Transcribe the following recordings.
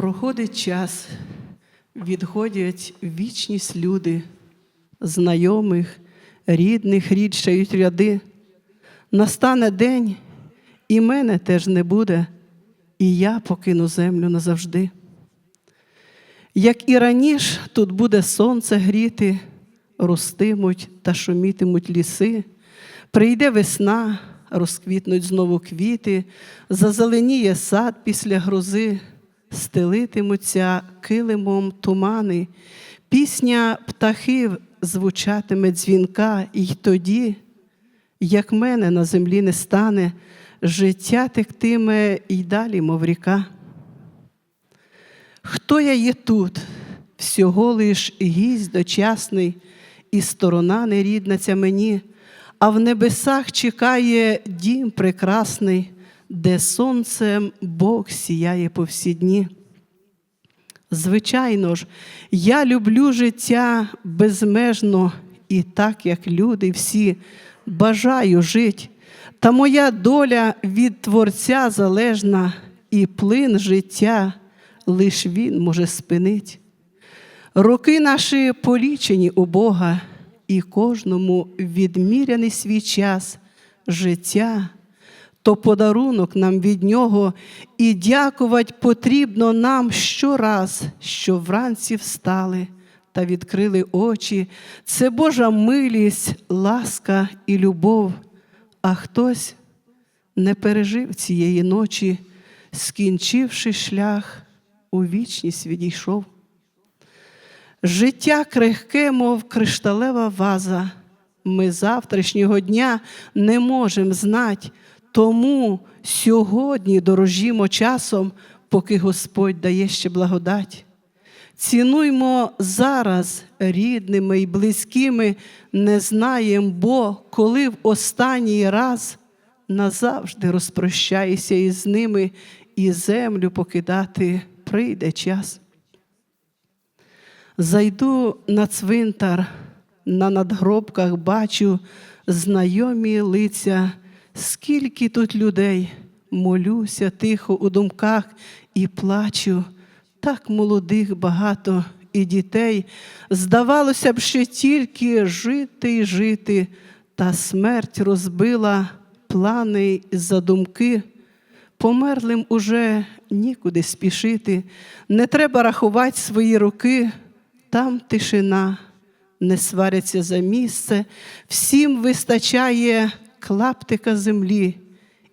Проходить час, відходять вічність люди, знайомих, рідних рідшають ряди. Настане день, і мене теж не буде, і я покину землю назавжди. Як і раніше, тут буде сонце гріти, ростимуть та шумітимуть ліси, прийде весна, розквітнуть знову квіти, зазеленіє сад після грози, стелитимуться килимом тумани, пісня птахів звучатиме дзвінка, і тоді, як мене на землі не стане, життя тектиме й далі, мов ріка. Хто я є тут? Всього лиш гість дочасний, і сторона нерідна ця мені, а в небесах чекає дім прекрасний, де сонцем Бог сіяє по всі дні. Звичайно ж, я люблю життя безмежно і так, як люди всі, бажаю жить. Та моя доля від Творця залежна, і плин життя лиш Він може спинить. Роки наші полічені у Бога, і кожному відміряний свій час життя, то подарунок нам від Нього, і дякувати потрібно нам щораз, що вранці встали та відкрили очі. Це Божа милість, ласка і любов, а хтось не пережив цієї ночі, скінчивши шлях, у вічність відійшов. Життя крихке, мов кришталева ваза. Ми завтрашнього дня не можемо знати, тому сьогодні дорожімо часом, поки Господь дає ще благодать. Цінуймо зараз рідними і близькими, не знаєм, бо коли в останній раз назавжди розпрощаєшся із ними і землю покидати прийде час. Зайду на цвинтар, на надгробках бачу знайомі лиця, скільки тут людей, молюся тихо у думках і плачу, так молодих багато і дітей. Здавалося б, ще тільки жити й жити, та смерть розбила плани й задумки. Померлим уже нікуди спішити, не треба рахувати свої роки, там тишина, не сваряться за місце, всім вистачає клаптика землі,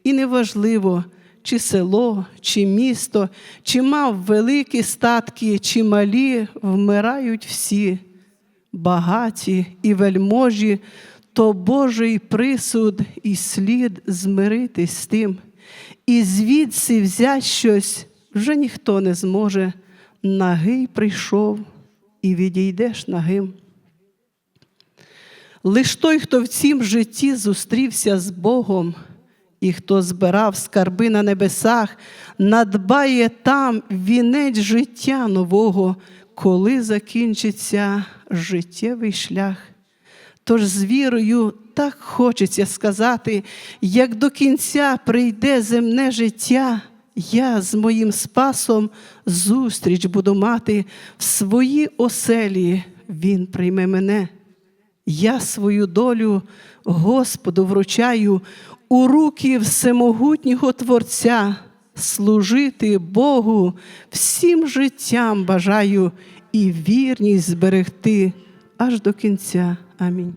і неважливо, чи село, чи місто, чи мав великі статки, чи малі, вмирають всі, багаті і вельможі, то Божий присуд і слід змиритись з тим. І звідси взять щось вже ніхто не зможе. Нагий прийшов і відійдеш нагим. Лиш той, хто в цім житті зустрівся з Богом, і хто збирав скарби на небесах, надбає там вінець життя нового, коли закінчиться життєвий шлях. Тож з вірою так хочеться сказати, як до кінця прийде земне життя, я з моїм спасом зустріч буду мати в своїй оселі Він прийме мене. Я свою долю Господу вручаю у руки всемогутнього Творця, служити Богу всім життям бажаю і вірність зберегти аж до кінця. Амінь.